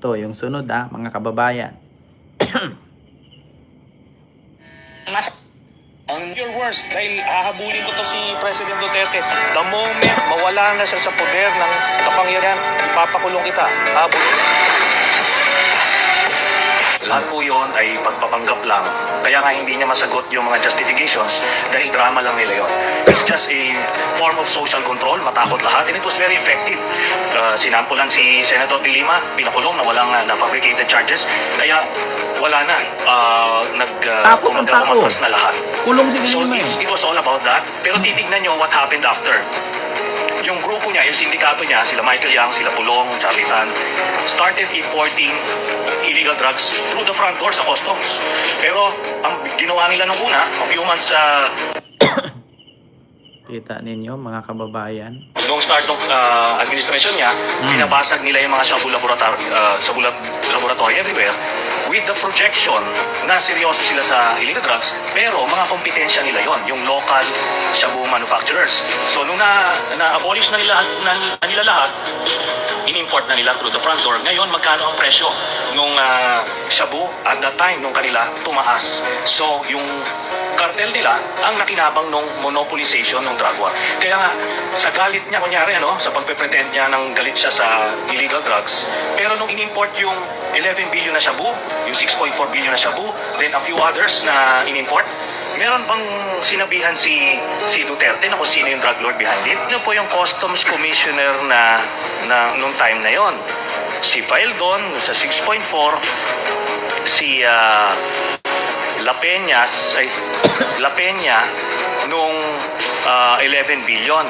Ito, yung sunod ah, mga kababayan. Mas On your worst, dahil hahabulin ko to si President Duterte. The moment mawala na siya sa poder ng kapangyarihan, ipapakulong kita. Habulin. Lahat po yun ay pagpapanggap lang. Kaya nga hindi niya masagot yung mga justifications dahil drama lang nila yun. It's just a form of social control, matakot lahat, and it was very effective. Uh, sinampulan si Senator De Lima, pinakulong na walang uh, na-fabricated charges. Kaya wala na. Uh, nag, uh, Takot ang tao. na lahat. Kulong si So Lima eh. it's, it was all about that. Pero titignan nyo what happened after. Yung grupo niya, yung sindikato niya, sila Michael Yang, sila Pulong, Charlie Tan, started importing illegal drugs through the front door sa customs. Pero ang ginawa nila nung una, a few months sa Kita ninyo, mga kababayan. Noong start ng uh, administration niya, binabasag nila yung mga shabu laboratory, uh, shabu lab- laboratory everywhere with the projection na seryoso sila sa illegal drugs, pero mga kompetensya nila yon yung local shabu manufacturers. So nung na, na-abolish na nila, na, na nila lahat, in-import na nila through the front door. Ngayon, magkano ang presyo nung uh, shabu at that time nung kanila tumaas. So yung cartel nila ang nakinabang nung monopolization ng drug war. Kaya nga, sa galit niya, kunyari, ano, sa pagpe-pretend niya ng galit siya sa illegal drugs, pero nung in-import yung 11 billion na shabu, yung 6.4 billion na shabu, then a few others na in-import, meron bang sinabihan si si Duterte na kung sino yung drug lord behind it? Yun po yung customs commissioner na, na nung time na yon. Si Faildon sa 6.4, si ah, La Peñas, ay, La Peña nung ah, 11 billion.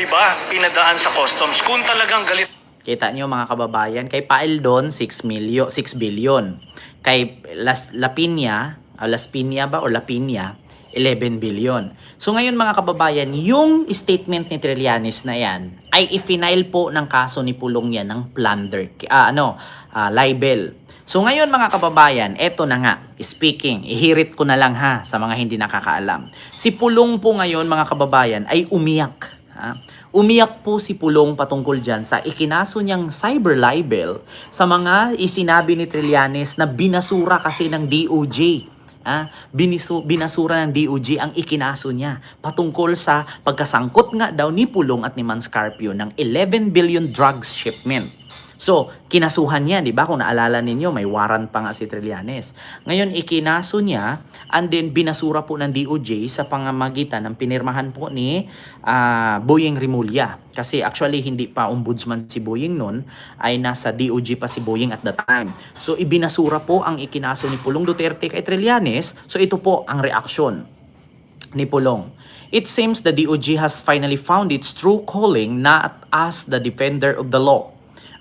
Diba? Pinadaan sa customs. Kung talagang galit Kita nyo mga kababayan, kay Paeldon 6 milyo, 6 billion. Kay Las Lapinya, ah, Las Piña ba o Lapinya, 11 billion. So ngayon mga kababayan, yung statement ni Trillanes na yan ay ifinail po ng kaso ni Pulong yan ng plunder, ah, ano, ah, libel. So ngayon mga kababayan, eto na nga, speaking, ihirit ko na lang ha sa mga hindi nakakaalam. Si Pulong po ngayon mga kababayan ay umiyak. Ha? Umiyak po si Pulong patungkol dyan sa ikinaso niyang cyber libel sa mga isinabi ni Trillanes na binasura kasi ng DOJ. Ah, binisu, binasura ng DOJ ang ikinaso niya patungkol sa pagkasangkot nga daw ni Pulong at ni Manscarpio ng 11 billion drugs shipment. So, kinasuhan niya, di ba? Kung naalala ninyo, may warrant pa nga si Trillanes. Ngayon, ikinaso niya and then binasura po ng DOJ sa pangamagitan ng pinirmahan po ni ah, Boyeng Rimulya. Kasi actually, hindi pa ombudsman si Boyeng noon, ay nasa DOJ pa si Boyeng at the time. So, ibinasura po ang ikinaso ni Pulong Duterte kay Trillanes. So, ito po ang reaksyon ni Pulong. It seems the DOJ has finally found its true calling not as the defender of the law,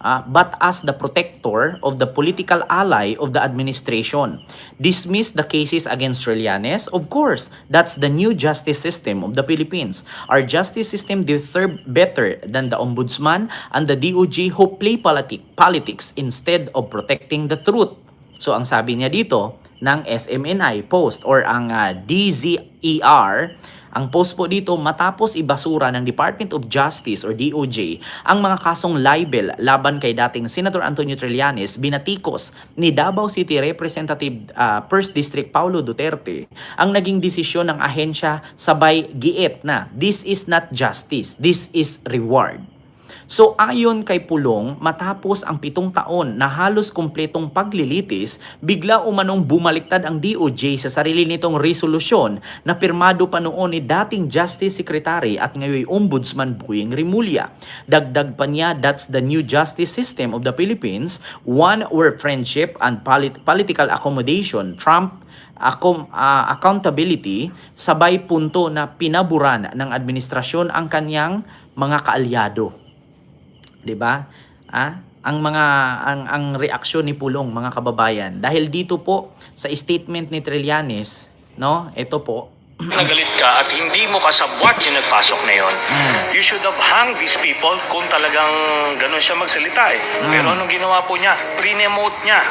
uh, but as the protector of the political ally of the administration. Dismiss the cases against Trillanes? Of course, that's the new justice system of the Philippines. Our justice system deserve better than the ombudsman and the DOJ who play politic, politics instead of protecting the truth. So ang sabi niya dito ng SMNI post or ang ah, DZER, ang post po dito matapos ibasura ng Department of Justice or DOJ ang mga kasong libel laban kay dating Senator Antonio Trillanes binatikos ni Davao City Representative ah, First District Paulo Duterte ang naging desisyon ng ahensya sabay giit na this is not justice, this is reward. So ayon kay Pulong, matapos ang pitong taon na halos kumpletong paglilitis, bigla umanong bumaliktad ang DOJ sa sarili nitong resolusyon na pirmado pa noon ni dating Justice Secretary at ngayon Ombudsman Boyeng Rimulya. Dagdag pa niya, that's the new justice system of the Philippines, one where friendship and polit- political accommodation trump akom, ah, accountability sabay punto na pinaburan ng administrasyon ang kanyang mga kaalyado. 'Di ba? Ah, ang mga ang ang reaksyon ni Pulong mga kababayan dahil dito po sa statement ni Trillanes, no? Ito po. nagalit ka at hindi mo kasabwat yung nagpasok na yon, you should have hung these people kung talagang ganun siya magsalita eh. Pero anong ginawa po niya? Pre-promote niya.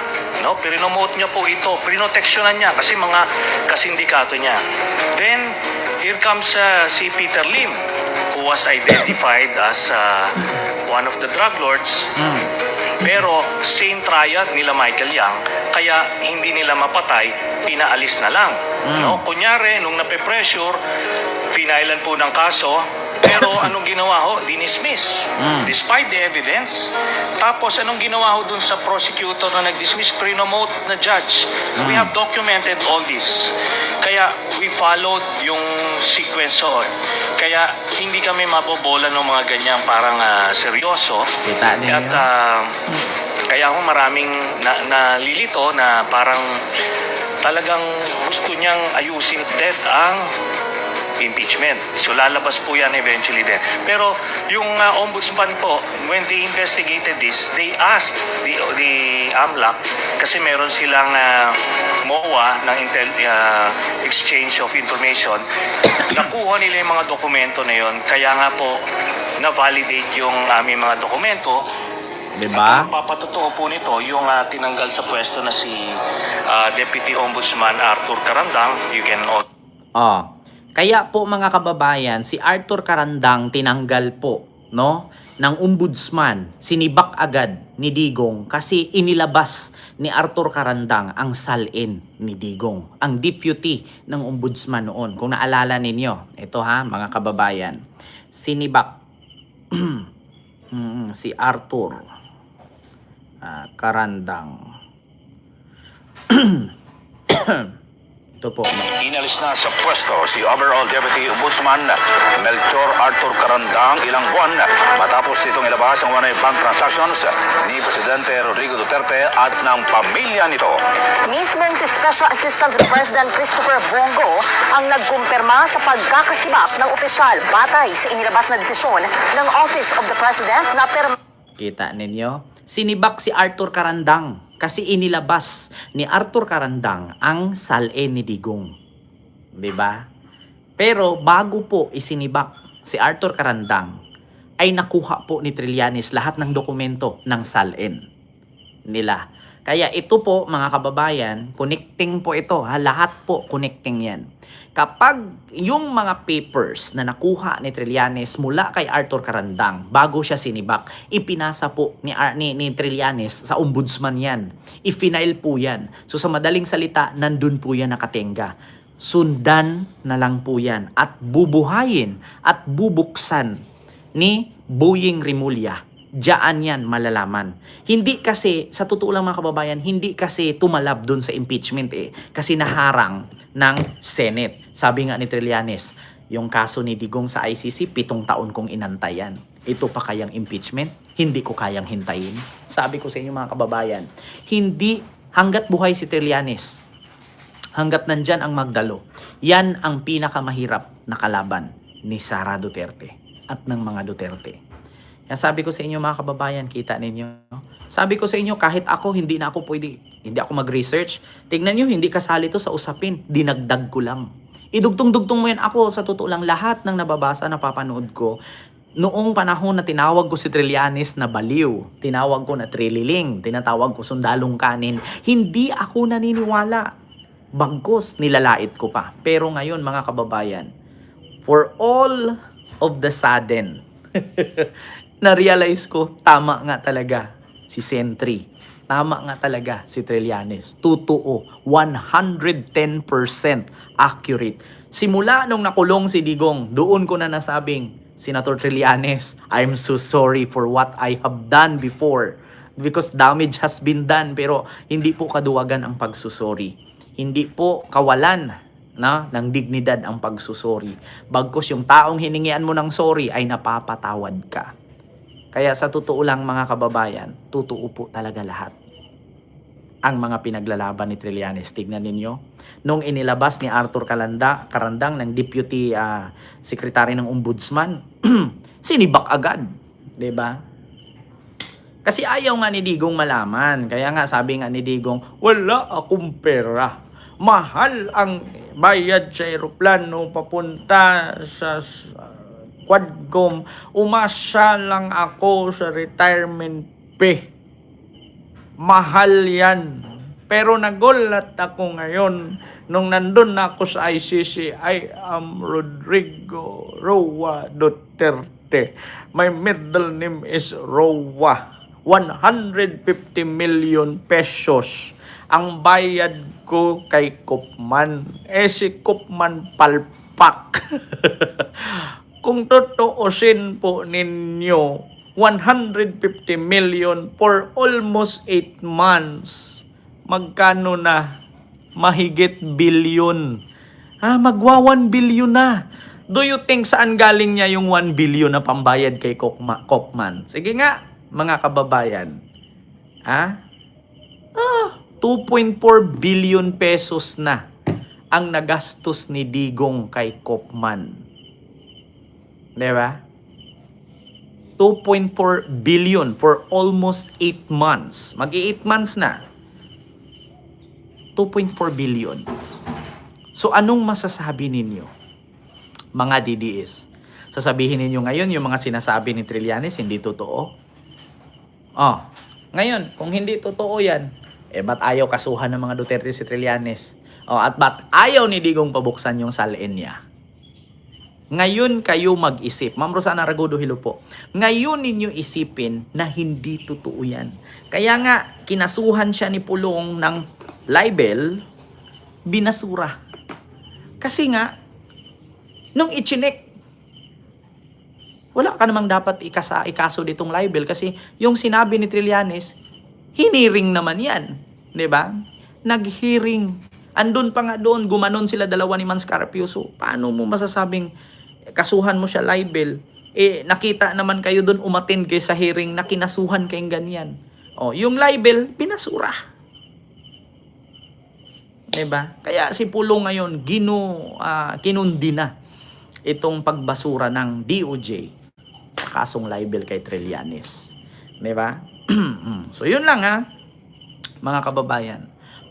No? Pre-promote niya po ito. Pre-protectionan niya kasi mga kasindikato niya. Then, here comes uh, si Peter Lim who was identified as uh, one of the drug lords Pero same triad nila Michael Yang, kaya hindi nila mapatay, pinaalis na lang. Mm. No? Kunyari, nung nape-pressure, finailan po ng kaso, pero anong ginawa ho? Dinismiss. Mm. Despite the evidence. Tapos anong ginawa ho dun sa prosecutor na nag-dismiss? Pre-nomote na judge. We have documented all this. Kaya we followed yung sequence ho. Kaya hindi kami mabobola ng mga ganyan parang ah, seryoso. Kita niyo At ah, kaya ako maraming na, nalilito na parang talagang gusto niyang ayusin dead ang impeachment. So lalabas po yan eventually din. Pero yung uh, ombudsman po, when they investigated this, they asked the, the AMLAC kasi meron silang uh, MOA ng intel, uh, exchange of information. Nakuha nila yung mga dokumento na yon. Kaya nga po na-validate yung aming mga dokumento Diba? at papatotoo po nito, yung ah, tinanggal sa pwesto na si ah, Deputy Ombudsman Arthur Carandang, you can all Oh. Kaya po mga kababayan, si Arthur Karandang tinanggal po, no? ng ombudsman, sinibak agad ni Digong kasi inilabas ni Arthur Karandang ang salin ni Digong, ang deputy ng ombudsman noon. Kung naalala ninyo, ito ha, mga kababayan, sinibak Mm, si Arthur ah, Karandang. ito po. Inalis na sa pwesto si Overall Deputy Ombudsman Melchor Arthur Carandang ilang buwan matapos nitong ilabas ang one bank transactions ni Presidente Rodrigo Duterte at ng pamilya nito. Mismong si Special Assistant to President Christopher Bongo ang nagkumpirma sa pagkakasibak ng opisyal batay sa inilabas na desisyon ng Office of the President na perma Kita ninyo? Sinibak si Arthur Karandang kasi inilabas ni Arthur Karandang ang salin ni Digong. 'Di ba? Pero bago po isinibak si Arthur Karandang ay nakuha po ni Trillanes lahat ng dokumento ng salin nila. Kaya ito po mga kababayan, connecting po ito ha, lahat po connecting yan. Kapag yung mga papers na nakuha ni Trillanes mula kay Arthur Karandang bago siya sinibak, ipinasa po ni, ni, ni Trillanes sa ombudsman yan. Ifinail po yan. So sa madaling salita, nandun po yan nakatenga. Sundan na lang po yan at bubuhayin at bubuksan ni Boying Rimulya. Diyan yan malalaman. Hindi kasi, sa totoo lang mga kababayan, hindi kasi tumalab dun sa impeachment eh. Kasi naharang ng Senate. Sabi nga ni Trillanes, yung kaso ni Digong sa ICC, pitong taon kong inantayan. Ito pa kayang impeachment? Hindi ko kayang hintayin. Sabi ko sa inyo mga kababayan, hindi hanggat buhay si Trillanes, hanggat nandyan ang Magdalo, yan ang pinakamahirap na kalaban ni Sara Duterte at ng mga Duterte. Kaya sabi ko sa inyo mga kababayan, kita ninyo. Sabi ko sa inyo, kahit ako, hindi na ako pwede, hindi ako mag-research. Tingnan nyo, hindi kasali to sa usapin. Dinagdag ko lang. Idugtong-dugtong mo yan ako. Sa totoo lang, lahat ng nababasa, napapanood ko, Noong panahon na tinawag ko si Trillanes na baliw, tinawag ko na trililing, tinatawag ko sundalong kanin, hindi ako naniniwala. Bagkos, nilalait ko pa. Pero ngayon, mga kababayan, for all of the sudden, na-realize ko, tama nga talaga si Sentry. Tama nga talaga si Trillanes. Totoo. 110% accurate. Simula nung nakulong si Digong, doon ko na nasabing, Senator Trillanes, I'm so sorry for what I have done before. Because damage has been done, pero hindi po kaduwagan ang pagsusori. Hindi po kawalan na ng dignidad ang pagsusori. Bagkos yung taong hiningian mo ng sorry ay napapatawad ka. Kaya sa totoo lang mga kababayan, totoo po talaga lahat ang mga pinaglalaban ni Trillanes. Tignan ninyo. Nung inilabas ni Arthur Kalanda, Karandang ng Deputy ah, Secretary ng Ombudsman, sinibak agad. ba? Kasi ayaw nga ni Digong malaman. Kaya nga sabi nga ni Digong, wala akong pera. Mahal ang bayad sa eroplano papunta sa Quadcom. Umasa lang ako sa retirement pay. Mahal yan. Pero nagulat ako ngayon nung nandun na ako sa ICC, I am Rodrigo Roa Duterte. My middle name is Roa. 150 million pesos ang bayad ko kay Kopman. Eh si Kopman palpak. Kung tutuusin po ninyo, 150 million for almost 8 months. Magkano na? Mahigit billion. Ah, magwa 1 billion na. Do you think saan galing niya yung 1 billion na pambayad kay Kokma, Kokman? Sige nga, mga kababayan. Ha? Ah, 2.4 billion pesos na ang nagastos ni Digong kay Kopman. Di ba? 2.4 billion for almost 8 months. Mag-8 months na. 2.4 billion. So anong masasabi ninyo? Mga DDS. Sasabihin ninyo ngayon yung mga sinasabi ni Trillanes hindi totoo? Oh, ngayon, kung hindi totoo yan, eh ba't ayaw kasuhan ng mga Duterte si Trillanes? Oh, at ba't ayaw ni Digong pabuksan yung salin niya? Ngayon kayo mag-isip. Ma'am Rosana Ragudo, hello po. Ngayon ninyo isipin na hindi totoo yan. Kaya nga, kinasuhan siya ni Pulong ng libel, binasura. Kasi nga, nung ichinek, wala ka namang dapat ikasa, ikaso ditong libel kasi yung sinabi ni Trillanes, hiniring naman yan. ba? Nag-hearing. Andun pa nga doon, gumanon sila dalawa ni Mans Carpio. So, paano mo masasabing kasuhan mo siya libel? Eh, nakita naman kayo doon umatin kayo sa hearing na kinasuhan kayong ganyan. O, yung libel, pinasura. 'Di ba? Kaya si Pulong ngayon, gino, ah, kinundi na itong pagbasura ng DOJ kasong libel kay Trillanes. 'Di ba? so, yun lang ha mga kababayan,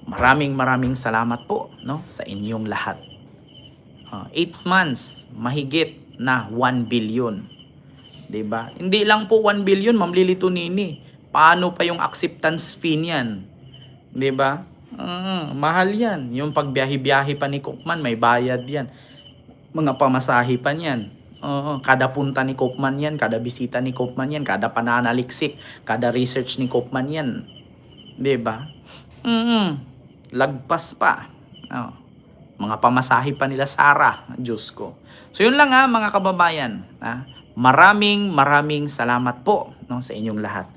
maraming maraming salamat po no sa inyong lahat. 8 months, mahigit na 1 billion. 'Di ba? Hindi lang po 1 billion, Ma'am Lily Tunini. Paano pa yung acceptance fee niyan? 'Di ba? Ah, mahal 'yan. Yung pagbiyahe-biyahe pa ni Cookman, may bayad 'yan. Mga pamasahe pa niyan. Oo, kada punta ni Cookman 'yan, kada bisita ni Cookman 'yan, kada pananaliksik, kada research ni Cookman 'yan. 'Di ba? Mm. Lagpas pa. Oh. Mga pamasahe pa nila Sara, Diyos ko. So yun lang ha mga kababayan. Ha? Maraming maraming salamat po no, sa inyong lahat.